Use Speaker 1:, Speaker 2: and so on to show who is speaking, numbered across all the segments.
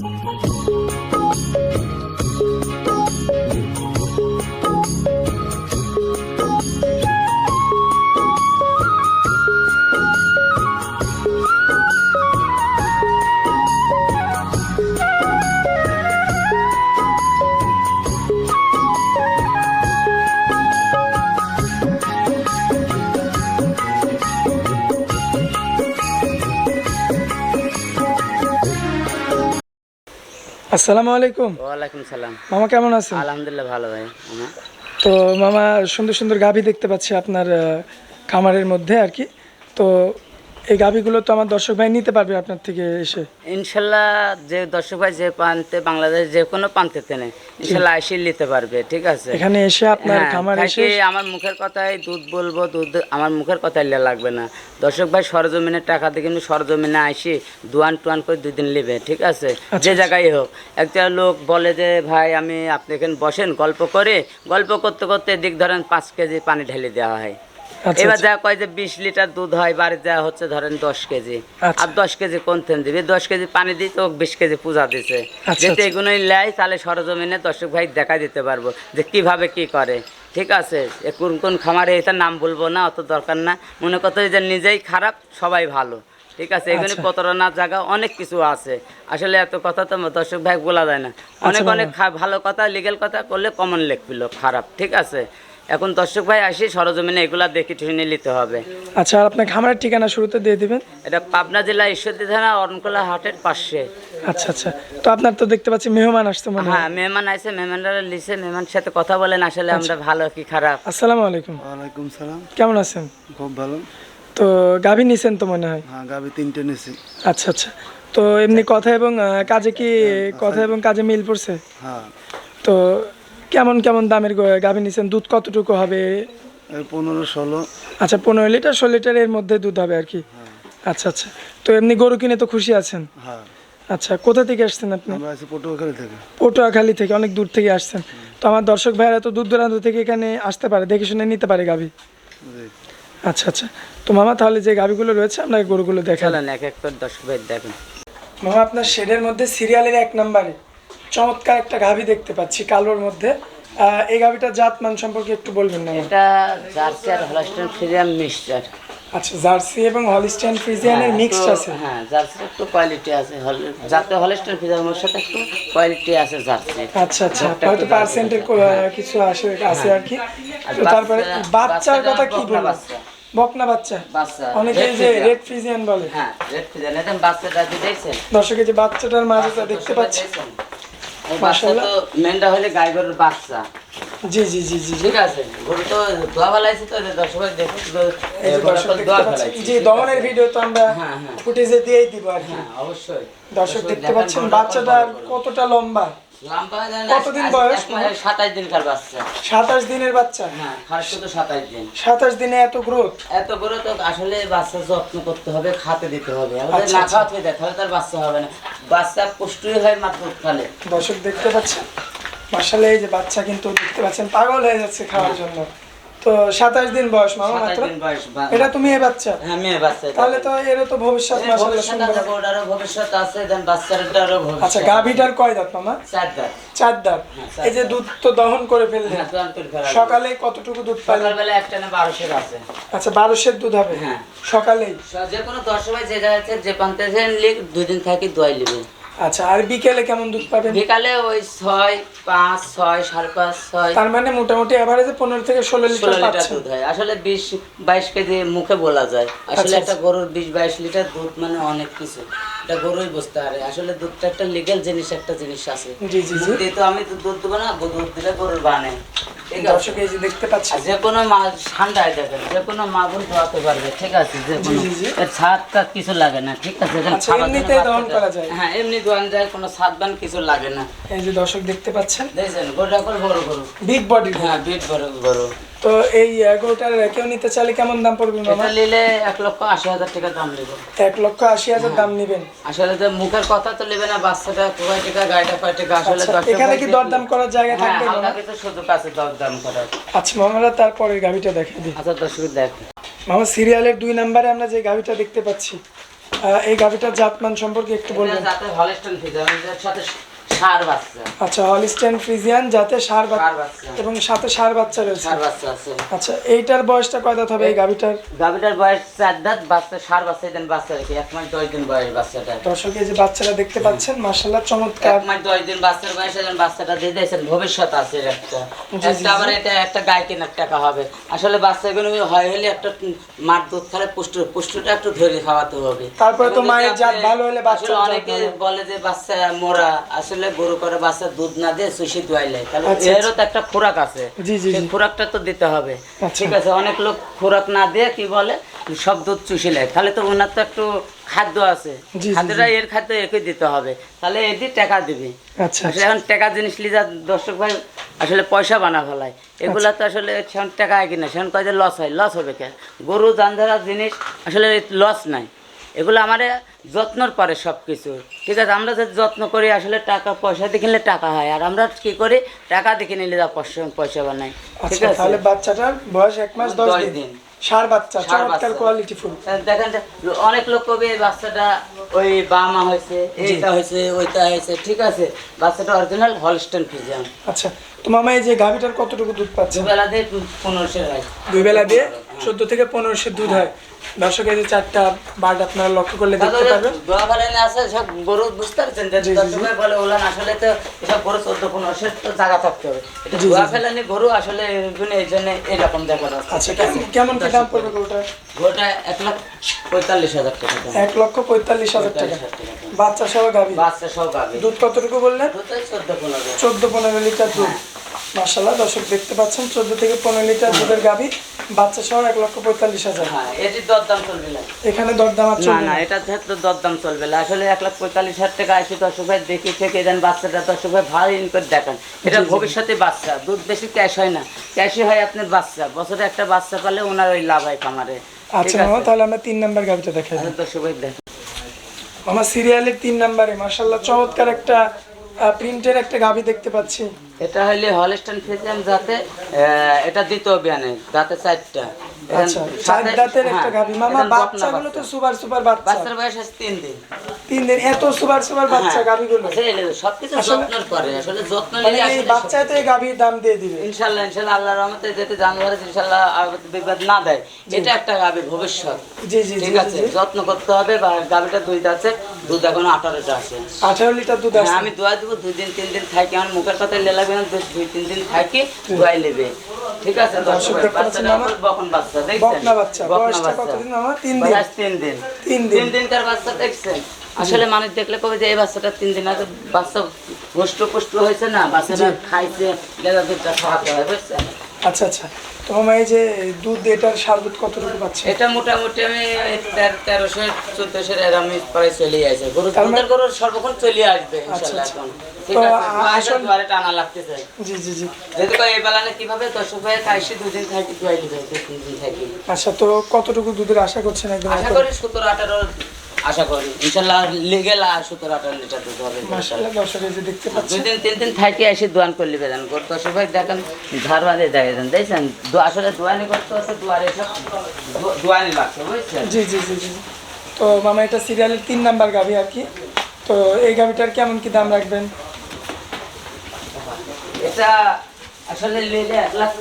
Speaker 1: Thank you. আসসালামু আলাইকুম।
Speaker 2: ওয়ালাইকুম সালাম।
Speaker 1: মামা কেমন আছেন?
Speaker 2: আলহামদুলিল্লাহ ভালো ভাই
Speaker 1: তো মামা সুন্দর সুন্দর গাভী দেখতে পাচ্ছি আপনার খামারের মধ্যে আর কি। তো এই গাভীগুলো তো আমার দর্শক ভাই নিতে পারবে আপনার থেকে এসে।
Speaker 2: ইনশাল্লাহ যে দর্শক ভাই যে প্রান্তে বাংলাদেশ যে কোনো প্রান্তেতে নেই ইনশাল্লাহ আইসি নিতে পারবে ঠিক আছে?
Speaker 1: এখানে এসে আপনার
Speaker 2: হ্যাঁ,
Speaker 1: খামার এসে
Speaker 2: আমার মুখের কথাই দুধ বলব দুধ আমার মুখের কথাই লে লাগবে না। দর্শক ভাই সরজমিনের টাকা দিয়ে কিন্তু সরজমিনে আইসি দুয়ান টুয়ান করে দুই দিন নেবে ঠিক আছে?
Speaker 1: আচ্ছা,
Speaker 2: যে জায়গায় হোক। একটা লোক বলে যে ভাই আমি আপনি এখানে বসেন গল্প করে। গল্প করতে করতে দিক ধরেন পাঁচ কেজি পানি ঢেলে দেওয়া হয়।
Speaker 1: আচ্ছা,
Speaker 2: এবার
Speaker 1: আচ্ছা।
Speaker 2: যা কয় যে বিশ লিটার দুধ হয় বাড়ি দেওয়া হচ্ছে ধরেন দশ কেজি।
Speaker 1: আচ্ছা।
Speaker 2: আর দশ কেজি কোন থেন দিবি। দশ কেজি পানি দিই তো বিশ কেজি পূজা দিছে।
Speaker 1: আচ্ছা,
Speaker 2: যেতে
Speaker 1: আচ্ছা।
Speaker 2: এগুলোই লেয় তাহলে সরজমিনে দর্শক ভাই দেখা দিতে পারব যে কীভাবে কি করে। ঠিক আছে? এ কোন কোন খামারে এটার নাম বলব না অত দরকার না। মনে করতে যে নিজেই খারাপ সবাই ভালো। ঠিক আছে?
Speaker 1: আচ্ছা।
Speaker 2: প্রতারণার জায়গা অনেক কিছু আছে। আসলে এত কথা তো দর্শক ভাই বলা যায় না। অনেক অনেক ভালো কথা লিগেল কথা করলে কমন লিখবিল খারাপ। ঠিক আছে? এখন দর্শক ভাই আসি সরজমিনে এগুলা দেখে ট্রেনে নিতে হবে।
Speaker 1: আচ্ছা আর আপনার খামারের ঠিকানা শুরুতে দিয়ে দিবেন?
Speaker 2: এটা পাবনা জেলা ঈশ্বরদী থানা অরণকোলা হাটের পাশে।
Speaker 1: আচ্ছা আচ্ছা। তো আপনার তো দেখতে পাচ্ছি মেহমান আসতে মনে হয়।
Speaker 2: হ্যাঁ মেহমান আছে মেহমানরা লিসে মেহমানের সাথে কথা বলেন আসলে আমরা ভালো কি খারাপ।
Speaker 1: আসসালামু আলাইকুম।
Speaker 3: ওয়ালাইকুম সালাম।
Speaker 1: কেমন আছেন?
Speaker 3: খুব ভালো।
Speaker 1: তো গাভী নিছেন তো মনে হয়?
Speaker 3: হ্যাঁ গাবি তিনটে নিছি।
Speaker 1: আচ্ছা আচ্ছা। তো এমনি কথা এবং আহ, কাজে কি কথা এবং কাজে মিল পড়ছে?
Speaker 3: হ্যাঁ।
Speaker 1: তো কেমন কেমন দামের গাভী নিছেন? দুধ কতটুকু হবে?
Speaker 3: পনেরো ষোলো।
Speaker 1: আচ্ছা পনেরো লিটার ষোলো লিটারের মধ্যে দুধ হবে আর কি? আচ্ছা আচ্ছা। তো এমনি গরু কিনে তো খুশি আছেন?
Speaker 3: হ্যাঁ।
Speaker 1: আচ্ছা কোথা থেকে আসছেন আপনি?
Speaker 3: আমরা পটুয়াখালী থেকে।
Speaker 1: পটুয়াখালী থেকে অনেক দূর থেকে আসছেন। তো আমার দর্শক ভাইরা তো দূর দূরান্ত থেকে এখানে আসতে পারে দেখে শুনে নিতে পারে গাভী? আচ্ছা আচ্ছা। তো মামা তাহলে যে গাভীগুলো রয়েছে আপনাকে গরুগুলো দেখালেন
Speaker 2: এক এক করে দর্শক ভাই দেখেন।
Speaker 1: মামা আপনার শেডের মধ্যে সিরিয়ালের এক নম্বরে। চমৎকার একটা গাভী দেখতে পাচ্ছি কালোর মধ্যে। এই গাভীটার জাত মান সম্পর্কে একটু বলবেন না
Speaker 2: এটা জার্সি আর হলস্টেন ফ্রিজিয়ান মিক্সচার
Speaker 1: আচ্ছা জার্সি এবং হলিস্টাইন ফ্রিজিয়ানের মিক্সড আছে?
Speaker 2: হ্যাঁ জার্সির একটু কোয়ালিটি আছে। হল- যাতে ফ্রিজিয়ানের সাথে একটু কোয়ালিটি আছে জার্সি
Speaker 1: আচ্ছা আচ্ছা হয়তো পার্সেন্টের কিছু আসে আছে আর কি। তারপরে বাচ্চার কথা কি বলব। বকনা বাচ্চা? অনেকে যে রেড ফ্রিজিয়ান বলে।
Speaker 2: হ্যাঁ রেড ফ্রিজিয়ান বাচ্চাটা দেখছেন
Speaker 1: দর্শকে যে বাচ্চাটার মাঝে দেখতে পাচ্ছি।
Speaker 2: দেখছেন? এই বাচ্চা তো মেনটা হলে গাই গরুর বাচ্চা।
Speaker 1: জি জি জি জি
Speaker 2: ঠিক আছে গরু তো দোয়া ফেলাইছে তো দর্শক দেখুন বাচ্চাটা
Speaker 1: জি দমনের ভিডিও তো আমরা
Speaker 2: হ্যাঁ, হ্যাঁ।
Speaker 1: ফুটেজে দিয়েই দিব আর কি।
Speaker 2: হ্যাঁ অবশ্যই।
Speaker 1: দর্শক দেখতে পাচ্ছেন
Speaker 2: গরুটা
Speaker 1: বাচ্চাটার কতটা লম্বা। কতদিন বয়স?
Speaker 2: সাতাশ দিনকার বাচ্চা?
Speaker 1: সাতাশ দিনের বাচ্চা?
Speaker 2: হ্যাঁ খাস শুধু সাতাশ দিন।
Speaker 1: সাতাশ দিনে এত গ্রোথ?
Speaker 2: এত বড় তো আসলে বাচ্চা যত্ন করতে হবে খাতে দিতে হবে।
Speaker 1: আচ্ছা,
Speaker 2: না
Speaker 1: আচ্ছা।
Speaker 2: খাওয়াতে দেয় তাহলে তার বাচ্চা হবে না। বাচ্চা হয় মাত্র খালে
Speaker 1: দর্শক দেখতে পাচ্ছেন? মাসালে এই যে বাচ্চা কিন্তু দেখতে পাচ্ছেন পাগল হয়ে যাচ্ছে খাওয়ার জন্য। তো সাতাশ দিন বয়স মামা মাত্র? এটা তুমি এ বাচ্চা।
Speaker 2: হ্যাঁ মেয়ে বাচ্চা
Speaker 1: তাহলে তো এরও তো ভবিষ্যৎ
Speaker 2: এর ভবিষ্যৎ
Speaker 1: সুন্দর
Speaker 2: আছে, ওটারও ভবিষ্যৎ আছে দেন বাচ্চাটারও ভবিষ্যৎ
Speaker 1: আচ্ছা কয় দাঁত মামা?
Speaker 2: চার দাঁত।
Speaker 1: চার দাঁত। এই যে দুধ তো দহন করে ফেললে
Speaker 2: হ্যাঁ
Speaker 1: সকালে কতটুকু দুধ পাইলেন?
Speaker 2: সকালবেলা একটা না বারোশের আছে।
Speaker 1: আচ্ছা বারোশের দুধ হবে।
Speaker 2: হ্যাঁ।
Speaker 1: সকালেই?
Speaker 2: যে কোনো দশ সময় যে জায়গাতে যে প্রান্তে লিখ দুই দিন থাকি দোয়াই নেবে
Speaker 1: আচ্ছা আর বিকেলে কেমন দুধ পাবেন?
Speaker 2: বিকালে ওই ছয় পাঁচ ছয় সাড়ে পাঁচ ছয়।
Speaker 1: তার মানে মোটামুটি এভারেজে পনেরো থেকে ষোলো লিটার
Speaker 2: লিটার দুধ হয়। আসলে বিশ বাইশ কেজি মুখে বলা যায়। আসলে
Speaker 1: আচ্ছা,
Speaker 2: একটা গরুর বিশ বাইশ লিটার দুধ মানে অনেক কিছু। এটা গরুই বুঝতে পারে। আসলে দুধটা একটা লিগেল জিনিস একটা জিনিস আছে।
Speaker 1: জি জি জি।
Speaker 2: তো আমি তো দুধ দেবো না দুধ দিলে গরুর বানে।
Speaker 1: দর্শক এই যে দেখতে
Speaker 2: পাচ্ছেন যে কোনো মা ঠান্ডায় দেখেন যে কোনো মা বোন পারবে ঠিক আছে? যে কোনো। এর ছাদ টাদ কিছু লাগে না ঠিক আছে?
Speaker 1: আচ্ছা,
Speaker 2: খাবার
Speaker 1: এমনিতে দহন করা যায়?
Speaker 2: হ্যাঁ এমনি দোয়ান যায় কোনো ছাদ বান কিছু লাগে না।
Speaker 1: এই যে দর্শক দেখতে পাচ্ছেন।
Speaker 2: গরুটা করে বড় গরু
Speaker 1: বিগ বডি
Speaker 2: হ্যাঁ বিট বড় গরু
Speaker 1: তো এই আহ, গরুটার কেউ নিতে চাইলে কেমন দাম পড়বে মামা?
Speaker 2: নিলে এক লক্ষ আশি হাজার টাকা দাম নেব।
Speaker 1: এক লক্ষ আশি হাজার দাম নেবেন?
Speaker 2: আসলে যে মুখের কথা তো নেবে না বাচ্চাটা কয় টাকা গাড়িটা কয় টাকা আসলে
Speaker 1: এখানে কি দরদাম করার জায়গা
Speaker 2: হ্যাঁ
Speaker 1: থাকবে মামা?
Speaker 2: কিছু শুধু কাছে দর দাম করার।
Speaker 1: আচ্ছা মামারা তারপরে গাভিটা দেখে দিই।
Speaker 2: আচ্ছা দর্শক দেখ।
Speaker 1: মামা সিরিয়ালের দুই নাম্বারে আমরা যে গাভিটা দেখতে পাচ্ছি এই গাভিটার জাতমান সম্পর্কে একটু বলবেন।
Speaker 2: হলস্টন ফিজার সাথে বাচ্চা।
Speaker 1: আচ্ছা হলিস্টেন ফ্রিজিয়ান যাতে বাচ্চা
Speaker 2: বাচ্চা।
Speaker 1: এবং সাথে সার বাচ্চা রয়েছে।
Speaker 2: বাচ্চা আছে।
Speaker 1: আচ্ছা এইটার বয়সটা কয় দাঁত হবে এই গাভিটার?
Speaker 2: গাভিটার বয়স চার দাঁত বাচ্চা সার বাচ্চা দেন বাচ্চা রেখে। এক মাস দশ দিন বয়স বাচ্চাটা।
Speaker 1: দর্শক এই যে দেখতে পাচ্ছেন চমৎকার।
Speaker 2: এক মাস দশ দিন বাচ্চার বয়স এখন বাচ্চাটা দিয়ে দিয়েছেন ভবিষ্যৎ আছে একটা। আবার এটা একটা গায়ে কেনার টাকা হবে। আসলে বাচ্চাগুলো হয় হলে একটা মার দুধ খালে পুষ্ট পুষ্টটা একটু ধরে খাওয়াতে হবে।
Speaker 1: তারপরে তো মায়ের জাত ভালো হলে জাত
Speaker 2: অনেকে বলে যে বাচ্চা মোরা। আসলে গরু করে বাচ্চা দুধ না দিয়ে সুশি দোয়াইলে তাহলে
Speaker 1: আচ্ছা,
Speaker 2: এরও তো একটা খোরাক আছে। সেই খোরাকটা তো দিতে হবে।
Speaker 1: আচ্ছা।
Speaker 2: ঠিক আছে অনেক লোক খোরাক না দিয়ে কি বলে সব দুধ চুষি নেয়। তাহলে তো ওনার তো একটু খাদ্য আছে। খাদ্যটা এর খাদ্য একে দিতে হবে। তাহলে এদি টাকা দিবি।
Speaker 1: আচ্ছা
Speaker 2: আসলে এখন টাকা জিনিস লিজা দর্শক ভাই আসলে পয়সা বানা ফেলায়। এগুলা তো আসলে সেখন টাকা কিনা সেখন কয় লস হয়। লস হবে কে? গরু দান জিনিস আসলে লস নাই। এগুলো আমার যত্নর পরে সব কিছু ঠিক আছে আমরা যে যত্ন করি আসলে টাকা পয়সা দেখে নিলে টাকা হয়। আর আমরা কি করি টাকা দেখে নিলে যা পয়সা পয়সা বানাই ঠিক
Speaker 1: আচ্ছা
Speaker 2: আছে?
Speaker 1: তাহলে বাচ্চাটার বয়স এক মাস দশ দিন। সার বাচ্চা চমৎকার কোয়ালিটি ফুল।
Speaker 2: দেখেন অনেক লোক কবে এই বাচ্চাটা ওই বামা হয়েছে এইটা হয়েছে ওইটা হয়েছে ঠিক আছে? বাচ্চাটা অরিজিনাল হলস্টেন ফিজিয়াম
Speaker 1: আচ্ছা তো মামা এই যে গাভিটার কতটুকু দুধ পাচ্ছে
Speaker 2: দুবেলা দিয়ে পনেরোশো হয়।
Speaker 1: দুই বেলা দিয়ে চোদ্দ থেকে পনেরোশো দুধ হয়। দর্শক এই যে চারটা বার্ড আপনারা লক্ষ্য করলে দেখতে
Speaker 2: দোয়া বানানে আছে সব গরু বুঝতে পারছেন যে বলে ওলান আসলে তো এসব গরু চোদ্দ পনেরোশো তো জায়গা থাকতে হবে। দোয়া ফেলানি গরু আসলে এই জন্য এরকম দেখা যাচ্ছে
Speaker 1: আচ্ছা কেমন কি দাম পড়বে গরুটার
Speaker 2: গরুটা এক লাখ পঁয়তাল্লিশ হাজার টাকা
Speaker 1: এক লক্ষ পঁয়তাল্লিশ হাজার টাকা। বাচ্চা সহ গাভি?
Speaker 2: বাচ্চা সব আগে
Speaker 1: দুধ কতটুকু বললেন?
Speaker 2: চোদ্দ পনেরো।
Speaker 1: চোদ্দ পনেরো লিটার দুধ। মাসাল্লাহ দর্শক দেখতে পাচ্ছেন চোদ্দ থেকে পনেরো লিটার দুধের গাভি বাচ্চা সহ এক লক্ষ পঁয়তাল্লিশ হাজার
Speaker 2: হ্যাঁ এটির দরদাম চলবে না।
Speaker 1: এখানে দরদাম আর
Speaker 2: না না। এটা তো দরদাম চলবে না আসলে এক লাখ পঁয়তাল্লিশ হাজার টাকা আসে দর্শক ভাই দেখে থেকে দেন বাচ্চাটা দর্শক ভাই ভালো ইন করে দেখান। এটা ভবিষ্যতে বাচ্চা দুধ বেশি ক্যাশ হয় না। ক্যাশই হয় আপনার বাচ্চা বছরে একটা বাচ্চা পালে ওনার ওই লাভ হয় খামারে।
Speaker 1: আচ্ছা মামা তাহলে আমরা তিন নাম্বার গাভিটা দেখাই
Speaker 2: আচ্ছা, দর্শক ভাই দেখেন।
Speaker 1: আমার সিরিয়ালের তিন নাম্বারে মার্শাল্লাহ চমৎকার একটা প্রিন্টের একটা গাভি দেখতে পাচ্ছি।
Speaker 2: এটা হইলে হলস্টাইন ফিজিয়াম যাতে এটা দ্বিতীয় বিয়ানে যাতে চারটা।
Speaker 1: আচ্ছা একটা মামা বাচ্চাগুলো তো সুপার সুপার বাচ্চা।
Speaker 2: বাচ্চার বয়স আছে তিন দিন।
Speaker 1: তিন দিন এত সুপার সুপার বাচ্চা গাভিগুলো।
Speaker 2: আসলে এগুলো সবকিছু
Speaker 1: আসলে-
Speaker 2: যত্নের আসলে যত্ন
Speaker 1: মানে
Speaker 2: নিলে
Speaker 1: এই
Speaker 2: আসলে
Speaker 1: তো এই গাভির দাম দিয়ে দিবে।
Speaker 2: ইনশাল্লাহ ইনশাল্লাহ আল্লাহ রহমতে যেতে জানুয়ারি ইনশাল্লাহ আগামী বিবাদ না দেয়। এটা একটা গাবি ভবিষ্যৎ।
Speaker 1: জি জি জি
Speaker 2: ঠিক আছে যত্ন করতে হবে বা গাবিটা দুধ আছে দুধ এখন আঠারোটা আছে।
Speaker 1: আঠারো লিটার দুধ
Speaker 2: হ্যাঁ,
Speaker 1: আছে।
Speaker 2: আমি দোয়া দিব দুই দিন তিন দিন থাকি আমার মুখের কথায় লেলাবে না দুই দুই তিন দিন থাকি দোয়াই নেবে। ঠিক আছে দর্শক বকন বাচ্চা দেখছেন?
Speaker 1: বকনা বাচ্চা। তিন দিন।
Speaker 2: তিন দিন।
Speaker 1: তিন দিন।
Speaker 2: বাচ্চা দেখছেন? আসলে মানুষ দেখলে কবে যে এই বাচ্চাটা তিন দিন আগে বাচ্চা হুষ্ট পুষ্ট হয়েছে না? বাচ্চাটা খাইছে দুধটা খাওয়াতে হয় বুঝছেন?
Speaker 1: আচ্ছা আচ্ছা। তো মামা এই যে দুধ এটার সার দুধ কতটুকু পাচ্ছে?
Speaker 2: এটা মোটামুটি আমি তেরো- তেরোশো চোদ্দশো এর আমি প্রায় চলে আসে। গরু
Speaker 1: মানে-
Speaker 2: গরু সর্বক্ষণ চলে আসবে ইনশাল্লাহ। এখন। ঠিক
Speaker 1: তো কতটুকু দুধের আশা করছেন একদম
Speaker 2: আশা করি সতেরো আঠারো আশা করি। ইনশাল্লাহ লেগে সতেরো আঠারো লিটার দুধ হবে
Speaker 1: মাসাল্লাহ দর্শক এই যে দেখতে
Speaker 2: দুই দিন তিন দিন থাকি এসে দোয়ান করলি বেদান করতে। সবাই দেখেন ধার বাঁধে দেখেছেন? দেখছেন আসলে দোয়ানি করতে হচ্ছে দুয়ারে দোয়ানি লাগছে বুঝছেন?
Speaker 1: জি জি জি জি। তো মামা এটা সিরিয়ালের তিন নাম্বার গাভি আর কি। তো এই গাভিটার কেমন কি দাম রাখবেন?
Speaker 2: এটা আসলে নিলে এক লাখ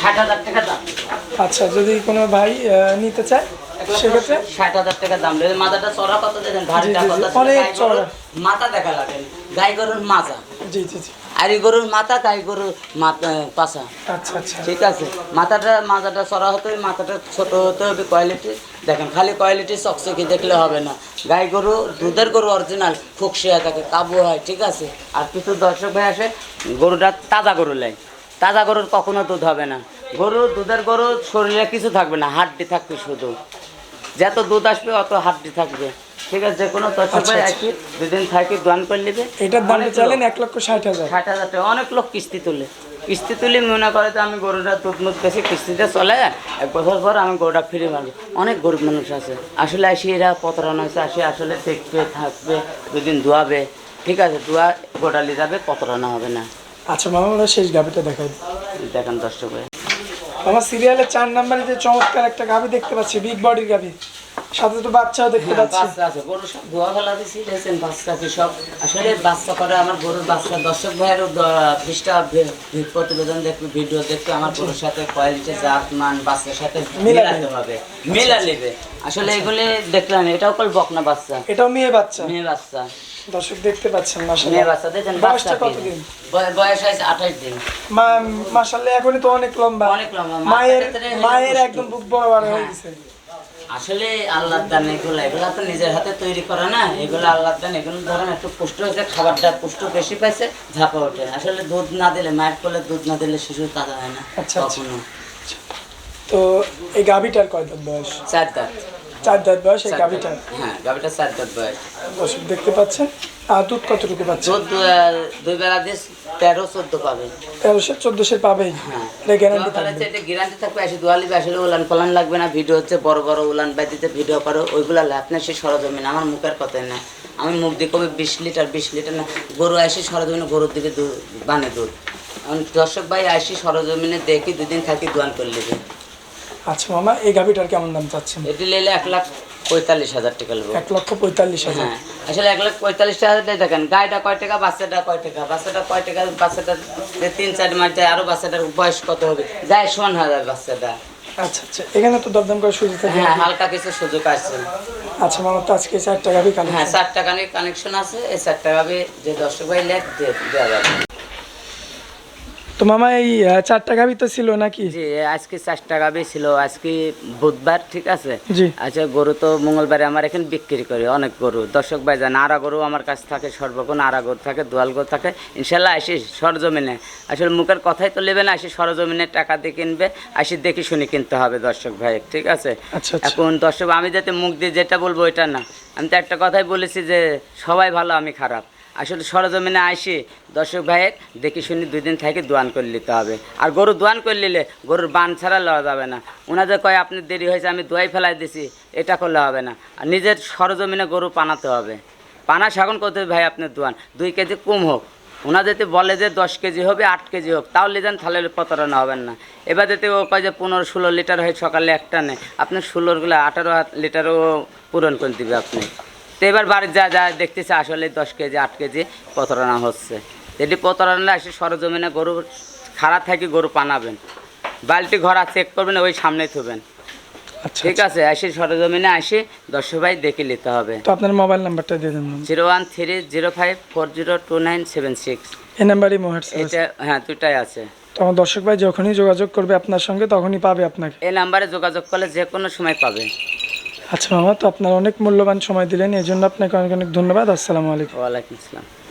Speaker 2: ষাট হাজার টাকা দাম।
Speaker 1: আচ্ছা যদি কোনো ভাই নিতে চায় সেক্ষেত্রে?
Speaker 2: ষাট হাজার টাকা দাম। মাথাটা চড়া কত কত
Speaker 1: অনেক চড়া।
Speaker 2: মাথা দেখা গাই গরুর মাজা
Speaker 1: জি জি জি।
Speaker 2: আর এই গরুর মাথা গাই গরুর মাথা পাশা
Speaker 1: আচ্ছা আচ্ছা।
Speaker 2: ঠিক আছে। মাথাটা মাথাটা চড়া হতে হবে মাথাটা ছোট হতে হবে কোয়ালিটি দেখেন খালি কোয়ালিটি চকচকি দেখলে হবে না। গাই গরু দুধের গরু অরিজিনাল ফুকশিয়া থাকে কাবু হয় ঠিক আছে। আর কিছু দর্শক ভাই আসে গরুটা তাজা গরু লাই। তাজা গরুর কখনো দুধ হবে না। গরু দুধের গরু শরীরে কিছু থাকবে না হাড্ডি থাকবে শুধু। যত দুধ আসবে অত হাড্ডি থাকবে। ঠিক আছে যে কোনো ভাই
Speaker 1: আচ্ছা,
Speaker 2: দুদিন থাকি দোয়ান করে নেবে।
Speaker 1: এটার দামটা
Speaker 2: অনেক
Speaker 1: এক লক্ষ ষাট হাজার।
Speaker 2: ষাট হাজার টাকা। অনেক লোক কিস্তি তুলে। কিস্তি তুলে মনে করে যে আমি গরুটা দুধ মুধ বেশি কিস্তিতে চলে এক বছর পর আমি গরুটা ফিরে মারবো অনেক গরিব মানুষ আছে। আসলে আসি এরা প্রতারণা হয়েছে আসি আসলে দেখবে থাকবে দুদিন ধোয়াবে ঠিক আছে ধোয়া গোটালি যাবে প্রতারণা হবে না।
Speaker 1: আচ্ছা মামা আমরা শেষ গাভিটা দেখাই।
Speaker 2: দেখেন দর্শক ভাই।
Speaker 1: আমার সিরিয়ালের চার নাম্বারে যে চমৎকার একটা গাভি দেখতে পাচ্ছি বিগ বডির গাভি সাথে তো বাচ্চাও দেখতে
Speaker 2: হ্যাঁ,
Speaker 1: পাচ্ছি।
Speaker 2: বাচ্চা আছে গরু সব ধোয়া ফেলা দিছি দেখছেন বাচ্চা কি সব। আসলে বাচ্চা করে আমার গরুর বাচ্চা। দর্শক ভাইয়েরও বিশটা প্রতিবেদন দেখবে ভিডিও দেখবে আমার গরুর সাথে কোয়ালিটি জাত মান বাচ্চার সাথে। মিলাতে হবে মিলা নেবে আসলে এগুলি দেখলাম এটাও কল বকনা বাচ্চা।
Speaker 1: এটাও মেয়ে বাচ্চা।
Speaker 2: মেয়ে বাচ্চা।
Speaker 1: দর্শক দেখতে পাচ্ছেন মাশাআল্লাহ।
Speaker 2: বাচ্চা দেখছেন
Speaker 1: বয়সটা কতদিন
Speaker 2: বয়স হয়েছে আঠাশ দিন।
Speaker 1: মা মাশাআল্লাহ এখনই তো অনেক লম্বা।
Speaker 2: অনেক লম্বা।
Speaker 1: মায়ের মায়ের একদম বুক বড় বড় হয়ে
Speaker 2: হ্যাঁ।
Speaker 1: গেছে।
Speaker 2: আসলে আল্লাহর দান এগুলো এগুলো তো নিজের হাতে তৈরি করা না। এগুলো আল্লাহর দান এগুলো ধরেন একটু পুষ্ট হয়েছে খাবারটা পুষ্ট বেশি পাইছে ঝাপা ওঠে আসলে দুধ না দিলে মায়ের কোলে দুধ না দিলে শিশু তাজা হয় না
Speaker 1: আচ্ছা, আচ্ছা।
Speaker 2: কখনো।
Speaker 1: তো এই গাভিটার কয় দাঁত বয়স?
Speaker 2: চার দাঁত।
Speaker 1: চার দাঁত বয়স এই
Speaker 2: দাঁত। হ্যাঁ গাভিটা চার দাঁত বয়স।
Speaker 1: দর্শক দেখতে পাচ্ছেন? আর দুধ কতটুকু পাচ্ছে
Speaker 2: দুধ দুই বেলা দিয়ে তেরো চোদ্দ পাবে।
Speaker 1: তেরোশো চোদ্দশো
Speaker 2: হ্যাঁ।
Speaker 1: এটা গ্যারান্টি থাকবে।
Speaker 2: এটা গ্যারান্টি থাকবে আসলে উলান ফলান লাগবে না ভিডিও হচ্ছে বড় বড় উলান ভিডিও করো ওইগুলো লাভ না সে সরজমিন। আমার মুখের কথাই না। আমি মুখ দিয়ে কবে বিশ লিটার বিশ লিটার না গরু আসি সরজমিনে গরুর দিকে বানে দুধ। দর্শক ভাই আসি সরজমিনে দেখি দুদিন থাকি দোয়ান করে নেবে
Speaker 1: আচ্ছা মামা এই গাভিটার কেমন দাম চাচ্ছেন?
Speaker 2: এটি নিলে এক লাখ পঁয়তাল্লিশ হাজার টাকা নেব।
Speaker 1: এক লক্ষ পঁয়তাল্লিশ হাজার।
Speaker 2: হ্যাঁ আসলে এক লাখ পঁয়তাল্লিশ টাকা দিয়ে দেখেন গাড়িটা কয় টাকা বাচ্চাটা কয় টাকা? বাচ্চাটা কয় টাকা বাচ্চাটা যে তিন চার মাস যায় আরও বাচ্চাটার বয়স কত হবে? যায় সমান হাজার বাচ্চাটা।
Speaker 1: আচ্ছা আচ্ছা এখানে তো দরদাম করে সুযোগ থাকে।
Speaker 2: হ্যাঁ হালকা কিছু সুযোগ আছে।
Speaker 1: আচ্ছা মামা তো আজকে চারটা গাভি কালে
Speaker 2: হ্যাঁ চার টাকা নিয়ে কানেকশন আছে এই চার টাকা যে দর্শক ভাই লেখ দেওয়া যাবে।
Speaker 1: তো মামা এই চারটা গাভি তো ছিল নাকি?
Speaker 2: জি আজকে চার টাকা বেশি ছিল। আজকে বুধবার ঠিক আছে?
Speaker 1: জি।
Speaker 2: আচ্ছা গরু তো মঙ্গলবারে আমার এখানে বিক্রি করি অনেক গরু। দর্শক ভাই জান আরা গরু আমার কাছে থাকে সর্বক্ষণ আরা গরু থাকে দোয়াল গরু থাকে। ইনশাল্লাহ আসি সরজমিনে। আসলে মুখের কথাই তো নেবে না আসি সরজমিনে টাকা দিয়ে কিনবে আসি দেখি শুনি কিনতে হবে দর্শক ভাই ঠিক আছে?
Speaker 1: আচ্ছা, আচ্ছা।
Speaker 2: এখন দর্শক আমি যাতে মুখ দিয়ে যেটা বলব এটা না। আমি তো একটা কথাই বলেছি যে সবাই ভালো আমি খারাপ। আসলে সরজমিনে আসি দর্শক ভাইয়ের, দেখি শুনি দুই দিন থেকে দোয়ান করে নিতে হবে। আর গরু দোয়ান করে নিলে গরুর বান ছাড়া লওয়া যাবে না। ওনাদের কয়, আপনি দেরি হয়েছে, আমি দোয়াই ফেলাই দিছি। এটা করলে হবে না। আর নিজের সরজমিনে গরু পানাতে হবে। পানা শাকন করতে হবে, ভাই আপনার দোয়ান। দুই কেজি কম হোক। ওনা যদি বলে যে দশ কেজি হবে, আট কেজি হোক তাহলে যান তাহলে প্রতারণা হবেন না। এবার যদি ও কয় যে পনেরো, ষোলো লিটার হয় সকালে একটা নেই আপনি ষোলোরগুলো আঠারো লিটারও পূরণ করে দিবে আপনি। তো এবার বাড়ির যা যা দেখতেছে আসলে দশ কেজি আট কেজি প্রতারণা হচ্ছে। এটি প্রতারণা এসে সরজমিনে গরু খারাপ থাকি গরু পানাবেন। বালতি ঘরা চেক করবেন ওই সামনে থবেন।
Speaker 1: আচ্ছা
Speaker 2: ঠিক আছে এসে সরজমিনে আসে দর্শক ভাই দেখে নিতে হবে।
Speaker 1: তো আপনার মোবাইল নাম্বারটা দিয়ে দেন।
Speaker 2: Zero one three zero five four zero two nine seven six.
Speaker 1: এই নাম্বারই
Speaker 2: এটা হ্যাঁ দুটাই আছে।
Speaker 1: তখন দর্শক ভাই যখনই যোগাযোগ করবে আপনার সঙ্গে তখনই পাবে আপনাকে।
Speaker 2: এই নাম্বারে যোগাযোগ করলে যে কোনো সময় পাবে।
Speaker 1: আচ্ছা মামা, তো আপনার অনেক মূল্যবান সময় দিলেন এই জন্য আপনাকে অনেক অনেক ধন্যবাদ। আসসালামু আলাইকুম।
Speaker 2: ওয়ালাইকুম আসসালাম।